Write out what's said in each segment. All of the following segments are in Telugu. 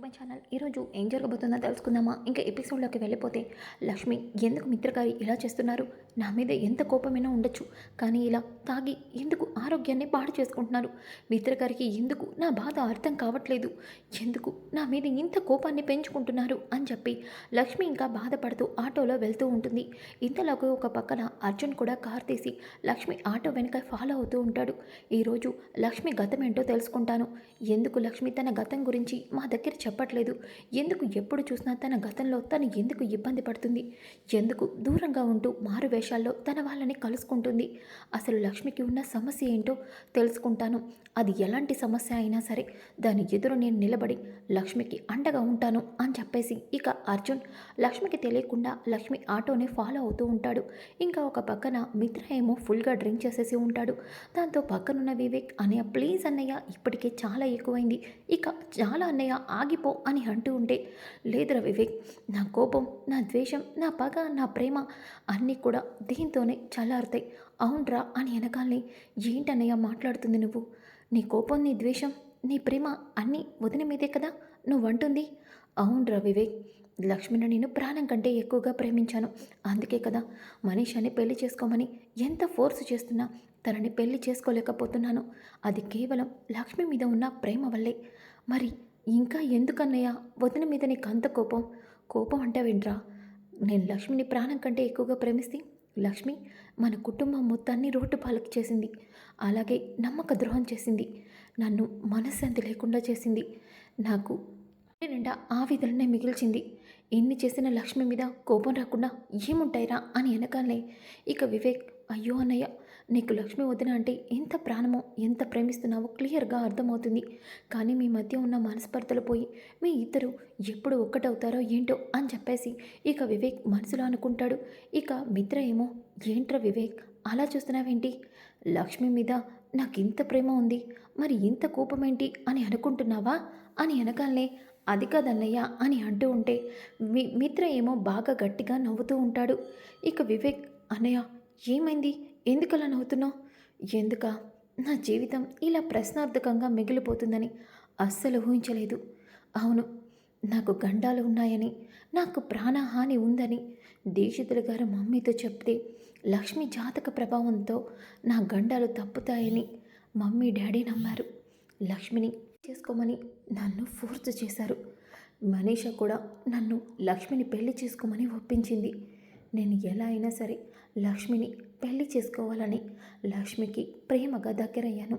టు మై ఛానల్ ఈరోజు ఏం జరగబోతుందో తెలుసుకుందామా? ఇంకా ఎపిసోడ్లోకి వెళ్ళిపోతే లక్ష్మి ఎందుకు మిత్రగారి ఇలా చేస్తున్నారు? నా మీద ఎంత కోపమైనా ఉండొచ్చు. కానీ ఇలా తాగి ఎందుకు ఆరోగ్యాన్ని పాడు చేసుకుంటున్నారు? మిత్రగారికి ఎందుకు నా బాధ అర్థం కావట్లేదు? ఎందుకు నా మీద ఇంత కోపాన్ని పెంచుకుంటున్నారు? అని చెప్పి లక్ష్మి ఇంకా బాధపడుతూ ఆటోలో వెళ్తూ ఉంటుంది. ఇంతలోకి ఒక పక్కన అర్జున్ కూడా కార్ తీసి లక్ష్మి ఆటో వెనుక ఫాలో అవుతూ ఉంటాడు. ఈరోజు లక్ష్మి గతం ఏంటో తెలుసుకుంటాను. ఎందుకు లక్ష్మి తన గతం గురించి మా దగ్గర చెప్పట్లేదు. ఎందుకు ఎప్పుడు చూసినా తన గతంలో తను ఎందుకు ఇబ్బంది పడుతుంది? ఎందుకు దూరంగా ఉంటూ మారు వేషాల్లో తన వాళ్ళని కలుసుకుంటుంది? అసలు లక్ష్మికి ఉన్న సమస్య ఏంటో తెలుసుకుంటాను. అది ఎలాంటి సమస్య అయినా సరే దాని ఎదురు నేను నిలబడి లక్ష్మికి అండగా ఉంటాను అని చెప్పేసి ఇక అర్జున్ లక్ష్మికి తెలియకుండా లక్ష్మి ఆటోని ఫాలో అవుతూ ఉంటాడు. ఇంకా ఒక పక్కన మిత్ర ఏమో ఫుల్గా డ్రింక్ చేసేసి ఉంటాడు. దాంతో పక్కనున్న వివేక్ అన్నయ్య ప్లీజ్ అన్నయ్య ఇప్పటికే చాలా ఎక్కువైంది. ఇక చాలా అన్నయ్య ఆగిపో అని అంటూ ఉంటే లేదురా వివేక్ నా కోపం నా ద్వేషం నా పగ నా ప్రేమ అన్నీ కూడా దీంతోనే చల్లారుతాయి. అవునరా అని వెనకాలని ఏంటన్నయ్య మాట్లాడుతుంది నువ్వు? నీ కోపం నీ ద్వేషం నీ ప్రేమ అన్నీ వదిన మీదే కదా? నువ్వు అంటుంది అవునరా వివేక్ లక్ష్మిని నేను ప్రాణం కంటే ఎక్కువగా ప్రేమించాను. అందుకే కదా మనీషాని పెళ్ళి చేసుకోమని ఎంత ఫోర్స్ చేస్తున్నా తనని పెళ్ళి చేసుకోలేకపోతున్నాను. అది కేవలం లక్ష్మి మీద ఉన్న ప్రేమ వల్లే. మరి ఇంకా ఎందుకన్నయ్య? వదిన మీద నీకు అంత కోపం. కోపం అంటావేంట్రా నేను లక్ష్మిని ప్రాణం కంటే ఎక్కువగా ప్రేమిస్తే? లక్ష్మి మన కుటుంబం మొత్తాన్ని రోడ్డు పాలకి చేసింది. అలాగే నమ్మక ద్రోహం చేసింది. నన్ను మనశ్శాంతి లేకుండా చేసింది. నాకు నిండా నిండా విధులనే మిగిల్చింది. ఎన్ని చేసిన లక్ష్మి మీద కోపం రాకుండా ఏముంటాయిరా అని వెనకాలే ఇక వివేక్ అయ్యో అన్నయ్య నీకు లక్ష్మి వదిన అంటే ఎంత ప్రాణమో ఎంత ప్రేమిస్తున్నావో క్లియర్గా అర్థమవుతుంది. కానీ మీ మధ్య ఉన్న మనస్పర్ధలు పోయి మీ ఇద్దరు ఎప్పుడు ఒక్కటవుతారో ఏంటో అని చెప్పేసి ఇక వివేక్ మనసులో అనుకుంటాడు. ఇక మిత్ర ఏమో ఏంట్రా వివేక్ అలా చూస్తున్నావేంటి? లక్ష్మి మీద నాకు ఇంత ప్రేమ ఉంది మరి ఇంత కోపమేంటి అని అనుకుంటున్నావా? అని అనగానే అది కాదన్నయ్య అని అంటూ ఉంటే మి మిత్ర ఏమో బాగా గట్టిగా నవ్వుతూ ఉంటాడు. ఇక వివేక్ అన్నయ్య ఏమైంది? ఎందుకలా నవ్వుతున్నావు? ఎందుక? నా జీవితం ఇలా ప్రశ్నార్థకంగా మిగిలిపోతుందని అస్సలు ఊహించలేదు. అవును నాకు గండాలు ఉన్నాయని నాకు ప్రాణహాని ఉందని దీక్షితులు గారు మమ్మీతో చెప్తే లక్ష్మి జాతక ప్రభావంతో నా గండాలు తప్పుతాయని మమ్మీ డాడీ నమ్మారు. లక్ష్మిని చేసుకోమని నన్ను ఫోర్స్ చేశారు. మనీష కూడా నన్ను లక్ష్మిని పెళ్ళి చేసుకోమని ఒప్పించింది. నేను ఎలా అయినా సరే లక్ష్మిని పెళ్ళి చేసుకోవాలని లక్ష్మికి ప్రేమగా దగ్గరయ్యాను.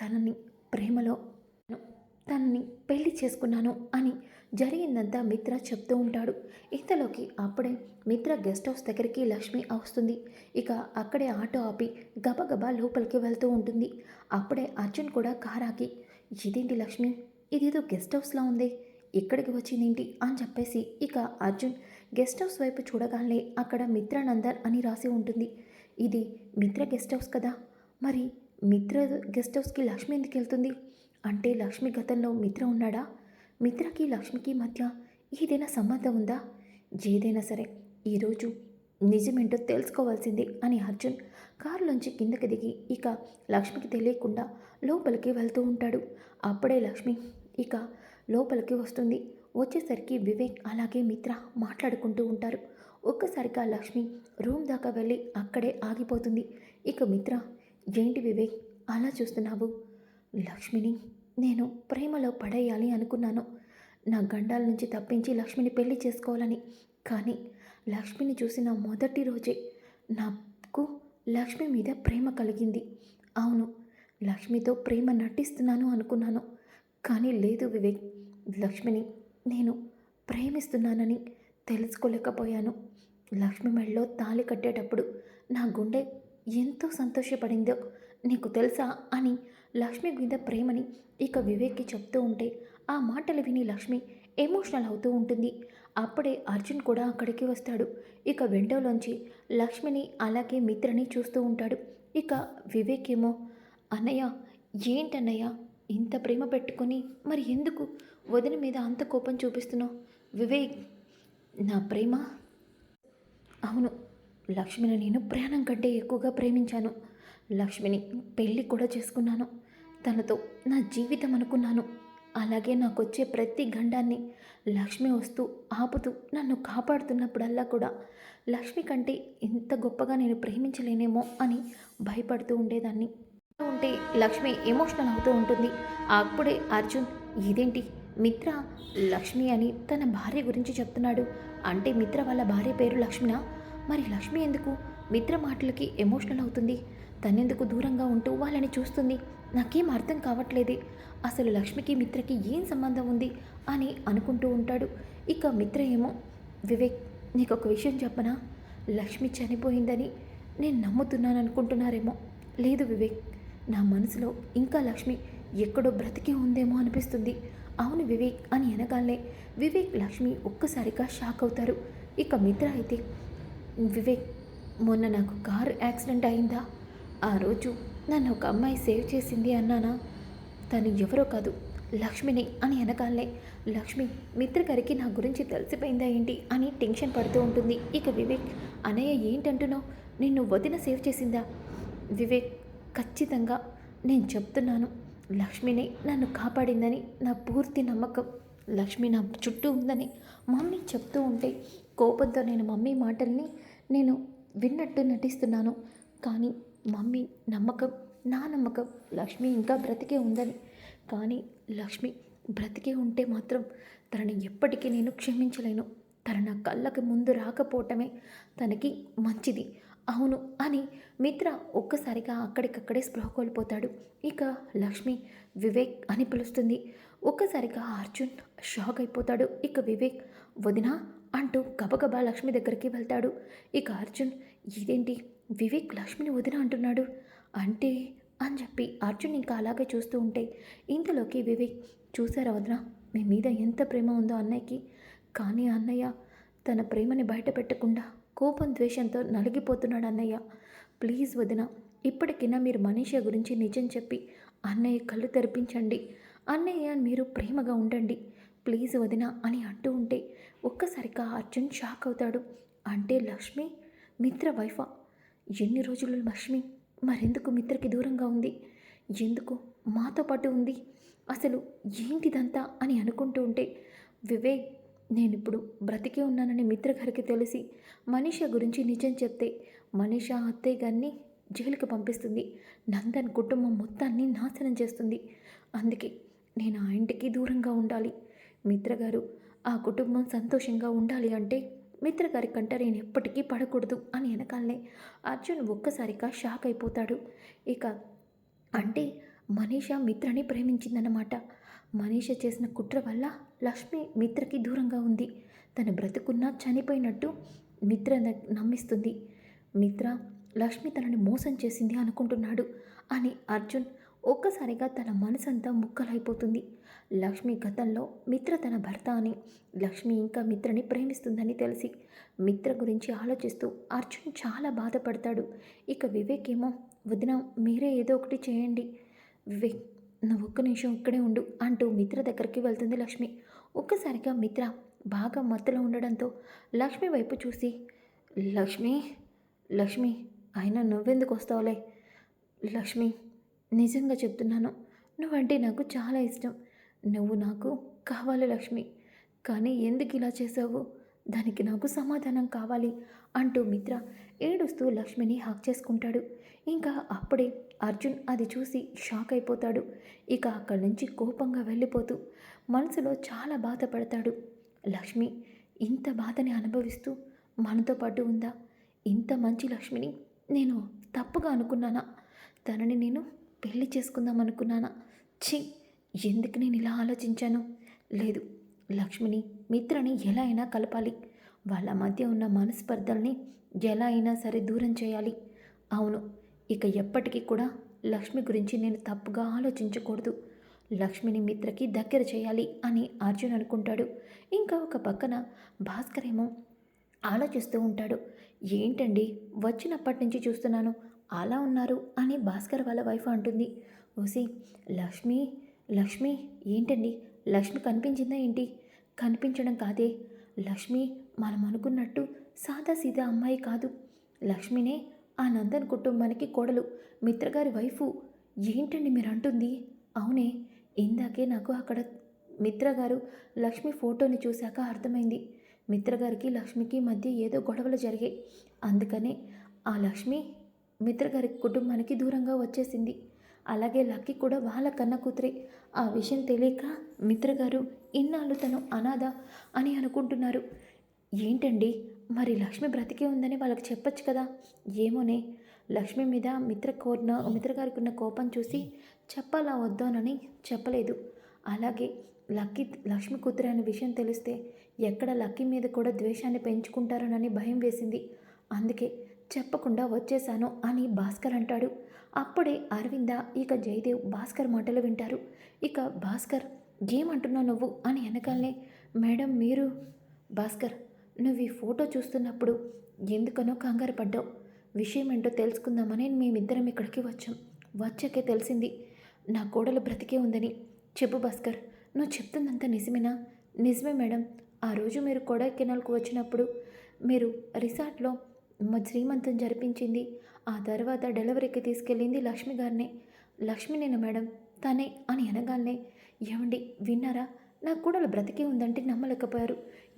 తనని ప్రేమలో తనని పెళ్ళి చేసుకున్నాను అని జరిగిందంతా మిత్ర చెప్తూ ఉంటాడు. ఇంతలోకి అప్పుడే మిత్ర గెస్ట్ హౌస్ దగ్గరికి లక్ష్మి వస్తుంది. ఇక అక్కడే ఆటో ఆపి గబగబా లోపలికి వెళ్తూ ఉంటుంది. అప్పుడే అర్జున్ కూడా కారాకి ఇదేంటి లక్ష్మి? ఇదేదో గెస్ట్ హౌస్లా ఉంది. ఇక్కడికి వచ్చిందేంటి? అని చెప్పేసి ఇక అర్జున్ గెస్ట్ హౌస్ వైపు చూడగానే అక్కడ మిత్రానందన్ అని రాసి ఉంటుంది. ఇది మిత్ర గెస్ట్ హౌస్ కదా? మరి మిత్ర గెస్ట్ హౌస్కి లక్ష్మి ఎందుకు వెళ్తుంది? అంటే లక్ష్మి గతంలో మిత్ర ఉన్నాడా? మిత్రకి లక్ష్మికి మధ్య ఏదైనా సంబంధం ఉందా? ఏదైనా సరే ఈరోజు నిజమేంటో తెలుసుకోవాల్సిందే అని అర్జున్ కారులోంచి కిందకి దిగి ఇక లక్ష్మికి తెలియకుండా లోపలికి వెళ్తూ ఉంటాడు. అప్పుడే లక్ష్మి ఇక లోపలికి వస్తుంది. వచ్చేసరికి వివేక్ అలాగే మిత్ర మాట్లాడుకుంటూ ఉంటారు. ఒక్కసారిగా లక్ష్మి రూమ్ దాకా వెళ్ళి అక్కడే ఆగిపోతుంది. ఇక మిత్ర ఏంటి వివేక్ అలా చూస్తున్నావు? లక్ష్మిని నేను ప్రేమలో పడేయాలి అనుకున్నాను. నా గండాల నుంచి తప్పించి లక్ష్మిని పెళ్ళి చేసుకోవాలని. కానీ లక్ష్మిని చూసిన మొదటి రోజే నాకు లక్ష్మి మీద ప్రేమ కలిగింది. అవును లక్ష్మితో ప్రేమ నటిస్తున్నాను అనుకున్నాను. కానీ లేదు వివేక్ లక్ష్మిని నేను ప్రేమిస్తున్నానని తెలుసుకోలేకపోయాను. లక్ష్మి మెడలో తాళి కట్టేటప్పుడు నా గుండె ఎంతో సంతోషపడిందో నీకు తెలుసా అని లక్ష్మి మీద ప్రేమని ఇక వివేక్కి చెప్తూ ఉంటే ఆ మాటలు విని లక్ష్మి ఎమోషనల్ అవుతూ ఉంటుంది. అప్పుడే అర్జున్ కూడా అక్కడికి వస్తాడు. ఇక విండోలోంచి లక్ష్మిని అలాగే మిత్రని చూస్తూ ఉంటాడు. ఇక వివేక్ ఏమో అన్నయ్య ఏంటన్నయ్య? ఇంత ప్రేమ పెట్టుకొని మరి ఎందుకు వదిన మీద అంత కోపం చూపిస్తున్నావు. వివేక్ నా ప్రేమ? అవును లక్ష్మిని నేను ప్రాణం కంటే ఎక్కువగా ప్రేమించాను. లక్ష్మిని పెళ్ళి కూడా చేసుకున్నాను. తనతో నా జీవితం అనుకున్నాను. అలాగే నాకు వచ్చే ప్రతి గండాన్ని లక్ష్మి వస్తూ ఆపుతూ నన్ను కాపాడుతున్నప్పుడల్లా కూడా లక్ష్మి కంటే ఇంత గొప్పగా నేను ప్రేమించలేనేమో అని భయపడుతూ ఉండేదాన్ని. ఉంటే లక్ష్మి ఎమోషనల్ అవుతూ ఉంటుంది. అప్పుడే అర్జున్ ఇదేంటి? మిత్ర లక్ష్మి అని తన భార్య గురించి చెప్తున్నాడు. అంటే మిత్ర వాళ్ళ భార్య పేరు లక్ష్మినా? మరి లక్ష్మి ఎందుకు? మిత్ర మాటలకి ఎమోషనల్ అవుతుంది. తనెందుకు దూరంగా ఉంటూ వాళ్ళని చూస్తుంది? నాకేం అర్థం కావట్లేదే. అసలు లక్ష్మికి మిత్రకి ఏం సంబంధం ఉంది అని అనుకుంటూ ఉంటాడు. ఇక మిత్ర ఏమో వివేక్ నీకు ఒక విషయం చెప్పనా? లక్ష్మి చనిపోయిందని నేను నమ్ముతున్నాను అనుకుంటున్నారేమో లేదు వివేక్ నా మనసులో ఇంకా లక్ష్మి ఎక్కడో బ్రతికి ఉందేమో అనిపిస్తుంది. అవును వివేక్ అని అనగానే వివేక్ లక్ష్మి ఒక్కసారిగా షాక్ అవుతారు. ఇక మిత్ర అయితే వివేక్ మొన్న నాకు కారు యాక్సిడెంట్ అయిందా? ఆ రోజు నన్ను ఒక అమ్మాయి సేవ్ చేసింది అన్నానా? తను ఎవరో కాదు లక్ష్మిని అని అనగానే లక్ష్మి మిత్ర గారికి నా గురించి తెలిసిపోయిందా ఏంటి అని టెన్షన్ పడుతూ ఉంటుంది. ఇక వివేక్ అనయ్య ఏంటంటున్నావు? నిన్ను వదిన సేవ్ చేసిందా? వివేక్ ఖచ్చితంగా నేను చెప్తున్నాను. లక్ష్మిని నన్ను కాపాడిందని నా పూర్తి నమ్మకం. లక్ష్మి నా చుట్టూ ఉందని మమ్మీ చెప్తూ ఉంటే కోపంతో నేను మమ్మీ మాటల్ని నేను విన్నట్టు నటిస్తున్నాను. కానీ మమ్మీ నమ్మకం నా నమ్మకం లక్ష్మి ఇంకా బ్రతికే ఉందని. కానీ లక్ష్మి బ్రతికే ఉంటే మాత్రం తనని ఎప్పటికీ నేను క్షమించలేను. తన నా కళ్ళకి ముందు రాకపోవటమే తనకి మంచిది. అవును అని మిత్ర ఒక్కసారిగా అక్కడికక్కడే స్పృహ కోల్పోతాడు. ఇక లక్ష్మి వివేక్ అని పిలుస్తుంది. ఒక్కసారిగా అర్జున్ షాక్ అయిపోతాడు. ఇక వివేక్ వదినా అంటూ గబగబా లక్ష్మి దగ్గరికి వెళ్తాడు. ఇక అర్జున్ ఇదేంటి? వివేక్ లక్ష్మిని వదిన అంటున్నాడు. అంటే? అని చెప్పి అర్జున్ ఇంకా అలాగే చూస్తూ ఉంటే ఇంతలోకి వివేక్ చూసారా వదిన? మీ మీద ఎంత ప్రేమ ఉందో అన్నయ్యకి. కానీ అన్నయ్య తన ప్రేమని బయట పెట్టకుండా కోపం ద్వేషంతో నలిగిపోతున్నాడు అన్నయ్య. ప్లీజ్ వదిన ఇప్పటికైనా మీరు మనీష గురించి నిజం చెప్పి అన్నయ్య కళ్ళు తెరిపించండి. అన్నయ్య మీరు ప్రేమగా ఉండండి. ప్లీజ్ వదిన అని అంటూ ఉంటే ఒక్కసారిగా అర్జున్ షాక్ అవుతాడు. అంటే లక్ష్మి? మిత్ర వైఫా? ఎన్ని రోజులు లక్ష్మి? మరెందుకు మిత్రకి దూరంగా ఉంది? ఎందుకు మాతో పాటు ఉంది? అసలు ఏంటిదంతా? అని అనుకుంటూ ఉంటే వివేక్ నేను ఇప్పుడు బ్రతికే ఉన్నానని మిత్ర గారికి తెలిసి మనీష గురించి నిజం చెప్తే మనీష అత్తయ్య గారిని జైలుకి పంపిస్తుంది. నందన్ కుటుంబం మొత్తాన్ని నాశనం చేస్తుంది. అందుకే నేను ఆ ఇంటికి దూరంగా ఉండాలి. మిత్ర గారు ఆ కుటుంబం సంతోషంగా ఉండాలి అంటే మిత్ర గారి కంట నేను ఎప్పటికీ పడకూడదు అని వెనకాలనే అర్జున్ ఒక్కసారిగా షాక్ అయిపోతాడు. ఇక అంటే మనీష మిత్రని ప్రేమించిందన్నమాట. మనీష చేసిన కుట్ర వల్ల లక్ష్మి మిత్రకి దూరంగా ఉంది. తన బ్రతుకున్నా చనిపోయినట్టు మిత్ర నమ్మిస్తుంది. మిత్ర లక్ష్మి తనని మోసం చేసింది అనుకుంటున్నాడు అని అర్జున్ ఒక్కసారిగా తన మనసంతా ముక్కలైపోతుంది. లక్ష్మి గతంలో మిత్ర తన భర్త అని లక్ష్మి ఇంకా మిత్రని ప్రేమిస్తుందని తెలిసి మిత్ర గురించి ఆలోచిస్తూ అర్జున్ చాలా బాధపడతాడు. ఇక వివేక్ ఏమో వదిన మీరే ఏదో ఒకటి చేయండి. వివేక్ నువ్వు ఒక్క నిమిషం ఇక్కడే ఉండు అంటూ మిత్ర దగ్గరికి వెళ్తుంది లక్ష్మి. ఒక్కసారిగా మిత్ర బాగా మత్తులో ఉండడంతో లక్ష్మి వైపు చూసి లక్ష్మి లక్ష్మి అయినా నువ్వెందుకు వస్తావులే? లక్ష్మి నిజంగా చెప్తున్నాను నువ్వంటే నాకు చాలా ఇష్టం. నువ్వు నాకు కావాలి లక్ష్మి కానీ ఎందుకు ఇలా చేసావు దానికి నాకు సమాధానం కావాలి అంటూ మిత్ర ఏడుస్తూ లక్ష్మిని హక్ చేసుకుంటాడు. ఇంకా అప్పుడే అర్జున్ అది చూసి షాక్ అయిపోతాడు. ఇక అక్కడి నుంచి కోపంగా వెళ్ళిపోతూ మనసులో చాలా బాధపడతాడు. లక్ష్మి ఇంత బాధని అనుభవిస్తూ మనతో పాటు ఉందా? ఇంత మంచి లక్ష్మిని నేను తప్పుగా అనుకున్నానా? తనని నేను పెళ్ళి చేసుకుందాం అనుకున్నానా? ఛీ ఎందుకు నేను ఇలా ఆలోచించాను? లేదు లక్ష్మిని మిత్రని ఎలా అయినా కలపాలి. వాళ్ళ మధ్య ఉన్న మనస్పర్ధల్ని ఎలా అయినా సరే దూరం చేయాలి. అవును ఇక ఎప్పటికీ కూడా లక్ష్మి గురించి నేను తప్పుగా ఆలోచించకూడదు. లక్ష్మిని మిత్రకి దగ్గర చేయాలి అని అర్జున్ అనుకుంటాడు. ఇంకా ఒక పక్కన భాస్కర్ ఏమో ఆలోచిస్తూ ఉంటాడు. ఏంటండి వచ్చినప్పటి నుంచి చూస్తున్నాను అలా ఉన్నారు అని భాస్కర్ వాళ్ళ వైఫ్ అంటుంది. ఓసి లక్ష్మి లక్ష్మి ఏంటండి? లక్ష్మి కనిపించిందా ఏంటి? కనిపించడం కాదే. లక్ష్మి మనం అనుకున్నట్టు సాదా సీదా అమ్మాయి కాదు. లక్ష్మినే ఆ నందన్ కుటుంబానికి కోడలు మిత్రగారి వైఫు. ఏంటండి మీరు అంటుంది అవునే ఇందాకే నాకు అక్కడ మిత్ర గారు లక్ష్మి ఫోటోని చూశాక అర్థమైంది. మిత్ర గారికి లక్ష్మికి మధ్య ఏదో గొడవలు జరిగాయి. అందుకనే ఆ లక్ష్మి మిత్ర గారి కుటుంబానికి దూరంగా వచ్చేసింది. అలాగే లక్కీ కూడా వాళ్ళ కన్న కూతురే. ఆ విషయం తెలియక మిత్ర గారు ఇన్నాళ్ళు తను అనాథ అని అనుకుంటున్నారు. ఏంటండి? మరి లక్ష్మి బ్రతికే ఉందని వాళ్ళకి చెప్పొచ్చు కదా? ఏమోనే. లక్ష్మి మీద మిత్ర కోరిన మిత్రగారికి ఉన్న కోపం చూసి చెప్పాలా వద్దానని చెప్పలేదు. అలాగే లక్కీ లక్ష్మి కూతురు అనే విషయం తెలిస్తే ఎక్కడ లక్కీ మీద కూడా ద్వేషాన్ని పెంచుకుంటారోనని భయం వేసింది. అందుకే చెప్పకుండా వచ్చేశాను అని భాస్కర్ అంటాడు. అప్పుడే అరవింద ఇక జయదేవ్ భాస్కర్ మాటలు వింటారు. ఇక భాస్కర్ ఏమంటున్నావు నువ్వు? అని వెనకాలనే మేడం మీరు భాస్కర్ నువ్వు ఈ ఫోటో చూస్తున్నప్పుడు ఎందుకనో కంగారు పడ్డావు. విషయం ఏంటో తెలుసుకుందామని మేమిద్దరం ఇక్కడికి వచ్చాం. వచ్చాకే తెలిసింది. నా కోడలు బ్రతికే ఉందని. చెప్పు భాస్కర్ నువ్వు చెప్తుందంతా నిజమేనా? నిజమే మేడం. ఆ రోజు మీరు కొడైకెనాల్కు వచ్చినప్పుడు మీరు రిసార్ట్లో శ్రీమంతం జరిపించింది. ఆ తర్వాత డెలివరీకి తీసుకెళ్ళింది లక్ష్మి గారినే. లక్ష్మి నేను మేడం తనే అని అనగానే ఏమండి విన్నారా? నా కూడలు బ్రతికి ఉందంటే నమ్మలేకపోయారు.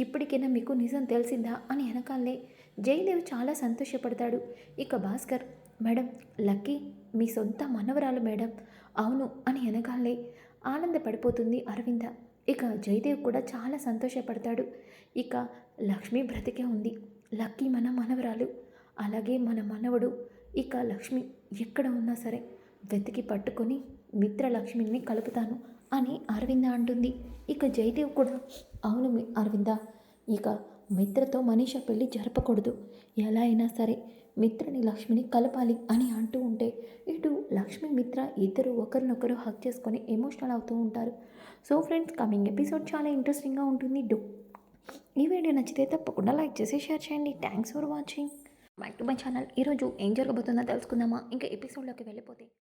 ఇప్పటికైనా మీకు నిజం తెలిసిందా అని వెనకాలే జయదేవ్ చాలా సంతోషపడతాడు. ఇక భాస్కర్ మేడం లక్కీ మీ సొంత మనవరాలు మేడం. అవును అని వెనకాలే ఆనందపడిపోతుంది అరవింద. ఇక జయదేవ్ కూడా చాలా సంతోషపడతాడు. ఇక లక్ష్మి బ్రతికే ఉంది. లక్కీ మన మనవరాలు. అలాగే మన మనవడు. ఇక లక్ష్మి ఎక్కడ ఉన్నా సరే వెతికి పట్టుకొని మిత్ర లక్ష్మిని కలుపుతాను అని అరవింద అంటుంది. ఇక జయదేవ్ కూడా అవును మీ అరవింద ఇక మిత్రతో మనీష పెళ్ళి జరపకూడదు. ఎలా అయినా సరే మిత్రని లక్ష్మిని కలపాలి అని అంటూ ఉంటే ఇటు లక్ష్మి మిత్ర ఇద్దరు ఒకరినొకరు హక్ చేసుకొని ఎమోషనల్ అవుతూ ఉంటారు. సో ఫ్రెండ్స్ కమింగ్ ఎపిసోడ్ చాలా ఇంట్రెస్టింగ్గా ఉంటుంది. డూ ఈ వీడియో నచ్చితే తప్పకుండా లైక్ చేసి షేర్ చేయండి. Thanks for watching back to my channel ఈరోజు ఏం జరగబోతుందో తెలుసుకుందామా? ఇంకా ఎపిసోడ్లోకి వెళ్ళిపోతే